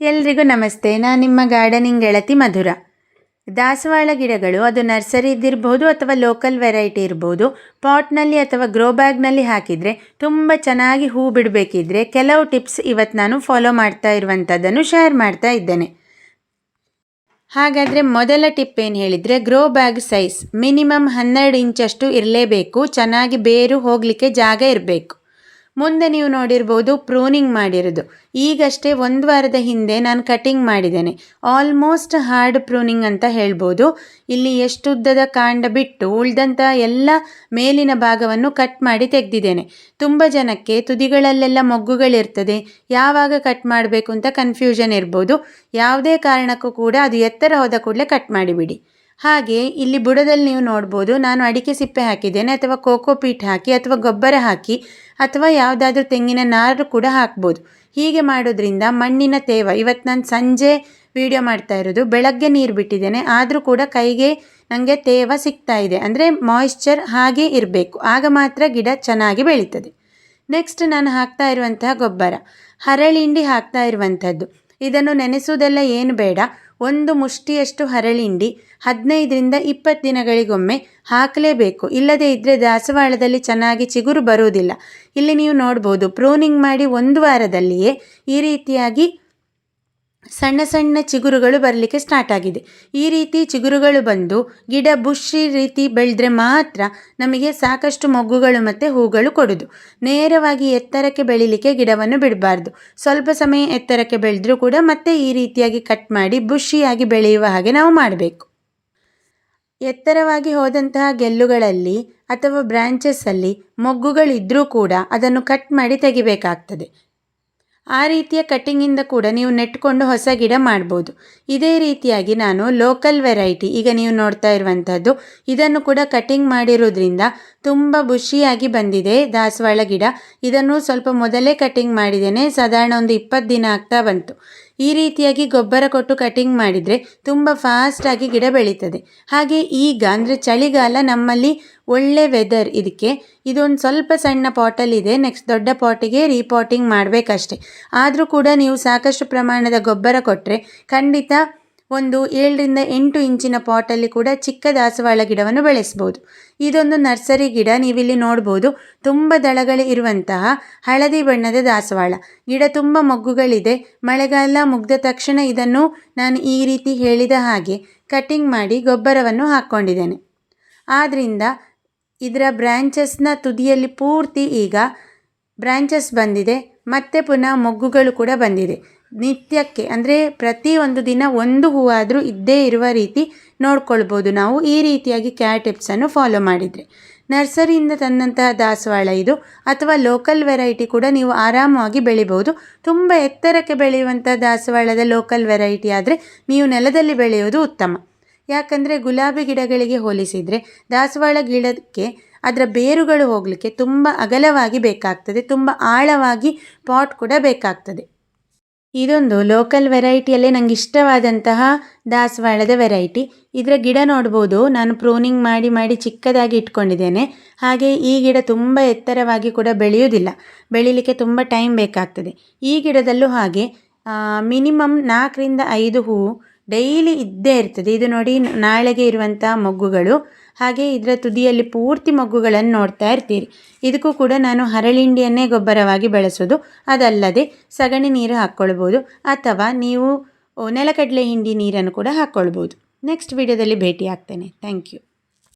ಎಲ್ರಿಗೂ ನಮಸ್ತೆ. ನಾನು ನಿಮ್ಮ ಗಾರ್ಡನಿಂಗ್ ಗೆಳತಿ ಮಧುರ. ದಾಸವಾಳ ಗಿಡಗಳು, ಅದು ನರ್ಸರಿ ಇದ್ದಿರ್ಬೋದು ಅಥವಾ ಲೋಕಲ್ ವೆರೈಟಿ ಇರ್ಬೋದು, ಪಾಟ್ನಲ್ಲಿ ಅಥವಾ ಗ್ರೋ ಬ್ಯಾಗ್ನಲ್ಲಿ ಹಾಕಿದರೆ ತುಂಬ ಚೆನ್ನಾಗಿ ಹೂ ಬಿಡಬೇಕಿದ್ರೆ ಕೆಲವು ಟಿಪ್ಸ್ ಇವತ್ತು ನಾನು ಫಾಲೋ ಮಾಡ್ತಾ ಇರುವಂಥದ್ದನ್ನು ಶೇರ್ ಮಾಡ್ತಾ ಇದ್ದೇನೆ. ಹಾಗಾದರೆ ಮೊದಲ ಟಿಪ್ ಏನು ಹೇಳಿದರೆ, ಗ್ರೋ ಬ್ಯಾಗ್ ಸೈಜ್ ಮಿನಿಮಮ್ ಹನ್ನೆರಡು ಇಂಚಷ್ಟು ಇರಲೇಬೇಕು, ಚೆನ್ನಾಗಿ ಬೇರು ಹೋಗಲಿಕ್ಕೆ ಜಾಗ ಇರಬೇಕು. ಮುಂದೆ ನೀವು ನೋಡಿರ್ಬೋದು ಪ್ರೂನಿಂಗ್ ಮಾಡಿರೋದು. ಈಗಷ್ಟೇ ಒಂದು ವಾರದ ಹಿಂದೆ ನಾನು ಕಟಿಂಗ್ ಮಾಡಿದ್ದೇನೆ. ಆಲ್ಮೋಸ್ಟ್ ಹಾರ್ಡ್ ಪ್ರೂನಿಂಗ್ ಅಂತ ಹೇಳ್ಬೋದು. ಇಲ್ಲಿ ಎಷ್ಟು ಉದ್ದದ ಕಾಂಡ ಬಿಟ್ಟು ಉಳ್ದಂಥ ಎಲ್ಲ ಮೇಲಿನ ಭಾಗವನ್ನು ಕಟ್ ಮಾಡಿ ತೆಗೆದಿದ್ದೇನೆ. ತುಂಬ ಜನಕ್ಕೆ ತುದಿಗಳಲ್ಲೆಲ್ಲ ಮೊಗ್ಗುಗಳಿರ್ತದೆ. ಯಾವಾಗ ಕಟ್ ಮಾಡಬೇಕು ಅಂತ ಕನ್ಫ್ಯೂಷನ್ ಇರ್ಬೋದು. ಯಾವುದೇ ಕಾರಣಕ್ಕೂ ಕೂಡ ಅದು ಎತ್ತರ ಹೋದ ಕೂಡಲೇ ಕಟ್ ಮಾಡಿಬಿಡಿ. ಹಾಗೆ ಇಲ್ಲಿ ಬುಡದಲ್ಲಿ ನೀವು ನೋಡ್ಬೋದು, ನಾನು ಅಡಿಕೆ ಸಿಪ್ಪೆ ಹಾಕಿದ್ದೇನೆ, ಅಥವಾ ಕೋಕೋ ಪೀಟ್ ಹಾಕಿ, ಅಥವಾ ಗೊಬ್ಬರ ಹಾಕಿ, ಅಥವಾ ಯಾವುದಾದ್ರೂ ತೆಂಗಿನ ನಾರು ಕೂಡ ಹಾಕ್ಬೋದು. ಹೀಗೆ ಮಾಡೋದ್ರಿಂದ ಮಣ್ಣಿನ ತೇವ ಇವತ್ತು ನಾನು ಸಂಜೆ ವಿಡಿಯೋ ಮಾಡ್ತಾ ಇರೋದು, ಬೆಳಗ್ಗೆ ನೀರು ಬಿಟ್ಟಿದ್ದೇನೆ, ಆದರೂ ಕೂಡ ಕೈಗೆ ನನಗೆ ತೇವ ಸಿಗ್ತಾ ಇದೆ. ಅಂದರೆ ಮಾಯಿಶ್ಚರ್ ಹಾಗೆ ಇರಬೇಕು, ಆಗ ಮಾತ್ರ ಗಿಡ ಚೆನ್ನಾಗಿ ಬೆಳೀತದೆ. ನೆಕ್ಸ್ಟ್ ನಾನು ಹಾಕ್ತಾ ಇರುವಂತಹ ಗೊಬ್ಬರ, ಹರಳಿಂಡಿ ಹಾಕ್ತಾ ಇರುವಂಥದ್ದು. ಇದನ್ನು ನೆನೆಸುವುದೆಲ್ಲ ಏನು ಬೇಡ ಒಂದು ಮುಷ್ಟಿಯಷ್ಟು ಹರಳಿಂಡಿ ಹದಿನೈದರಿಂದ ಇಪ್ಪತ್ತು ದಿನಗಳಿಗೊಮ್ಮೆ ಹಾಕಲೇಬೇಕು. ಇಲ್ಲದೇ ಇದ್ದರೆ ದಾಸವಾಳದಲ್ಲಿ ಚೆನ್ನಾಗಿ ಚಿಗುರು ಬರುವುದಿಲ್ಲ. ಇಲ್ಲಿ ನೀವು ನೋಡ್ಬೋದು, ಪ್ರೂನಿಂಗ್ ಮಾಡಿ ಒಂದು ವಾರದಲ್ಲಿಯೇ ಈ ರೀತಿಯಾಗಿ ಸಣ್ಣ ಸಣ್ಣ ಚಿಗುರುಗಳು ಬರಲಿಕ್ಕೆ ಸ್ಟಾರ್ಟ್ ಆಗಿದೆ. ಈ ರೀತಿ ಚಿಗುರುಗಳು ಬಂದು ಗಿಡ ಬುಷಿ ರೀತಿ ಬೆಳೆದ್ರೆ ಮಾತ್ರ ನಮಗೆ ಸಾಕಷ್ಟು ಮೊಗ್ಗುಗಳು ಮತ್ತು ಹೂಗಳು ಕೊಡೋದು. ನೇರವಾಗಿ ಎತ್ತರಕ್ಕೆ ಬೆಳಿಲಿಕ್ಕೆ ಗಿಡವನ್ನು ಬಿಡಬಾರ್ದು. ಸ್ವಲ್ಪ ಸಮಯ ಎತ್ತರಕ್ಕೆ ಬೆಳೆದ್ರೂ ಕೂಡ ಮತ್ತೆ ಈ ರೀತಿಯಾಗಿ ಕಟ್ ಮಾಡಿ ಬುಷಿಯಾಗಿ ಬೆಳೆಯುವ ಹಾಗೆ ನಾವು ಮಾಡಬೇಕು. ಎತ್ತರವಾಗಿ ಹೋದಂತಹ ಗೆಲ್ಲುಗಳಲ್ಲಿ ಅಥವಾ ಬ್ರಾಂಚಸ್ಸಲ್ಲಿ ಮೊಗ್ಗುಗಳಿದ್ದರೂ ಕೂಡ ಅದನ್ನು ಕಟ್ ಮಾಡಿ ತೆಗಿಬೇಕಾಗ್ತದೆ. ಆ ರೀತಿಯ ಕಟ್ಟಿಂಗಿಂದ ಕೂಡ ನೀವು ನೆಟ್ಕೊಂಡು ಹೊಸ ಗಿಡ ಮಾಡ್ಬೋದು. ಇದೇ ರೀತಿಯಾಗಿ ನಾನು ಲೋಕಲ್ ವೆರೈಟಿ ಈಗ ನೀವು ನೋಡ್ತಾ ಇರುವಂಥದ್ದು ಇದನ್ನು ಕೂಡ ಕಟ್ಟಿಂಗ್ ಮಾಡಿರೋದ್ರಿಂದ ತುಂಬ ಬುಷಿಯಾಗಿ ಬಂದಿದೆ ದಾಸವಾಳ ಗಿಡ. ಇದನ್ನು ಸ್ವಲ್ಪ ಮೊದಲೇ ಕಟಿಂಗ್ ಮಾಡಿದ್ದೇನೆ. ಸಾಧಾರಣ ಒಂದು ಇಪ್ಪತ್ತು ದಿನ ಆಗ್ತಾ ಬಂತು. ಈ ರೀತಿಯಾಗಿ ಗೊಬ್ಬರ ಕೊಟ್ಟು ಕಟಿಂಗ್ ಮಾಡಿದರೆ ತುಂಬ ಫಾಸ್ಟಾಗಿ ಗಿಡ ಬೆಳೀತದೆ. ಹಾಗೆ ಈಗ ಅಂದರೆ ಚಳಿಗಾಲ ನಮ್ಮಲ್ಲಿ ಒಳ್ಳೆ ವೆದರ್ ಇದಕ್ಕೆ. ಇದೊಂದು ಸ್ವಲ್ಪ ಸಣ್ಣ ಪಾಟಲ್ಲಿದೆ ನೆಕ್ಸ್ಟ್ ದೊಡ್ಡ ಪಾಟಿಗೆ ರೀಪಾಟಿಂಗ್ ಮಾಡಬೇಕಷ್ಟೆ. ಆದರೂ ಕೂಡ ನೀವು ಸಾಕಷ್ಟು ಪ್ರಮಾಣದ ಗೊಬ್ಬರ ಕೊಟ್ಟರೆ ಖಂಡಿತ ಒಂದು ಏಳರಿಂದ ಎಂಟು ಇಂಚಿನ ಪಾಟಲ್ಲಿ ಕೂಡ ಚಿಕ್ಕ ದಾಸವಾಳ ಗಿಡವನ್ನು ಬೆಳೆಸ್ಬೋದು. ಇದೊಂದು ನರ್ಸರಿ ಗಿಡ, ನೀವಿಲ್ಲಿ ನೋಡ್ಬೋದು. ತುಂಬ ದಳಗಳು ಇರುವಂತಹ ಹಳದಿ ಬಣ್ಣದ ದಾಸವಾಳ. ಗಿಡ ತುಂಬ ಮೊಗ್ಗುಗಳಿದೆ. ಮಳೆಗಾಲ ಮುಗ್ದ ತಕ್ಷಣ ಇದನ್ನು ನಾನು ಈ ರೀತಿ ಹೇಳಿದ ಹಾಗೆ ಕಟಿಂಗ್ ಮಾಡಿ ಗೊಬ್ಬರವನ್ನು ಹಾಕ್ಕೊಂಡಿದ್ದೇನೆ. ಆದ್ದರಿಂದ ಇದರ ಬ್ರ್ಯಾಂಚಸ್ನ ತುದಿಯಲ್ಲಿ ಪೂರ್ತಿ ಈಗ ಬ್ರ್ಯಾಂಚಸ್ ಬಂದಿದೆ. ಮತ್ತೆ ಪುನಃ ಮೊಗ್ಗುಗಳು ಕೂಡ ಬಂದಿದೆ. ನಿತ್ಯಕ್ಕೆ, ಅಂದರೆ ಒಂದು ದಿನ ಒಂದು ಹೂವಾದರೂ ಇದ್ದೇ ಇರುವ ರೀತಿ ನೋಡ್ಕೊಳ್ಬೋದು. ನಾವು ಈ ರೀತಿಯಾಗಿ ಕ್ಯಾರ್ ಟಿಪ್ಸನ್ನು ಫಾಲೋ ಮಾಡಿದರೆ. ನರ್ಸರಿಯಿಂದ ತಂದಂತಹ ದಾಸವಾಳ ಇದು. ಅಥವಾ ಲೋಕಲ್ ವೆರೈಟಿ ಕೂಡ ನೀವು ಆರಾಮವಾಗಿ ಬೆಳಿಬೋದು ತುಂಬ ಎತ್ತರಕ್ಕೆ ಬೆಳೆಯುವಂಥ ದಾಸವಾಳದ ಲೋಕಲ್ ವೆರೈಟಿ ಆದರೆ ನೀವು ನೆಲದಲ್ಲಿ ಬೆಳೆಯೋದು ಉತ್ತಮ. ಯಾಕಂದರೆ ಗುಲಾಬಿ ಗಿಡಗಳಿಗೆ ಹೋಲಿಸಿದರೆ ದಾಸವಾಳ ಗಿಡಕ್ಕೆ, ಅದರ ಬೇರುಗಳು ಹೋಗಲಿಕ್ಕೆ ತುಂಬ ಅಗಲವಾಗಿ ಬೇಕಾಗ್ತದೆ. ತುಂಬ ಆಳವಾಗಿ ಪಾಟ್ ಕೂಡ ಬೇಕಾಗ್ತದೆ. ಇದೊಂದು ಲೋಕಲ್ ವೆರೈಟಿಯಲ್ಲೇ ನಂಗೆ ಇಷ್ಟವಾದಂತಹ ದಾಸವಾಳದ ವೆರೈಟಿ ಇದರ ಗಿಡ ನೋಡ್ಬೋದು. ನಾನು ಪ್ರೂನಿಂಗ್ ಮಾಡಿ ಮಾಡಿ ಚಿಕ್ಕದಾಗಿ ಇಟ್ಕೊಂಡಿದ್ದೇನೆ. ಹಾಗೆ ಈ ಗಿಡ ತುಂಬ ಎತ್ತರವಾಗಿ ಕೂಡ ಬೆಳೆಯುವುದಿಲ್ಲ. ಬೆಳೀಲಿಕ್ಕೆ ತುಂಬ ಟೈಮ್ ಬೇಕಾಗ್ತದೆ. ಈ ಗಿಡದಲ್ಲೂ ಹಾಗೆ ಮಿನಿಮಮ್ ನಾಲ್ಕರಿಂದ ಐದು ಹೂವು ಡೈಲಿ ಇದ್ದೇ ಇರ್ತದೆ. ಇದು ನೋಡಿ, ನಾಳೆಗೆ ಇರುವಂಥ ಮೊಗ್ಗುಗಳು. ಹಾಗೆ ಇದರ ತುದಿಯಲ್ಲಿ ಪೂರ್ತಿ ಮೊಗ್ಗುಗಳನ್ನು ನೋಡ್ತಾ ಇರ್ತೀರಿ. ಇದಕ್ಕೂ ಕೂಡ ನಾನು ಹರಳಿಂಡಿಯನ್ನೇ ಗೊಬ್ಬರವಾಗಿ ಬಳಸೋದು. ಅದಲ್ಲದೆ ಸಗಣಿ ನೀರು ಹಾಕ್ಕೊಳ್ಬೋದು. ಅಥವಾ ನೀವು ನೆಲಕಡಲೆ ಹಿಂಡಿ ನೀರನ್ನು ಕೂಡ ಹಾಕ್ಕೊಳ್ಬೋದು. ನೆಕ್ಸ್ಟ್ ವಿಡಿಯೋದಲ್ಲಿ ಭೇಟಿ ಆಗ್ತೇನೆ ಥ್ಯಾಂಕ್ ಯು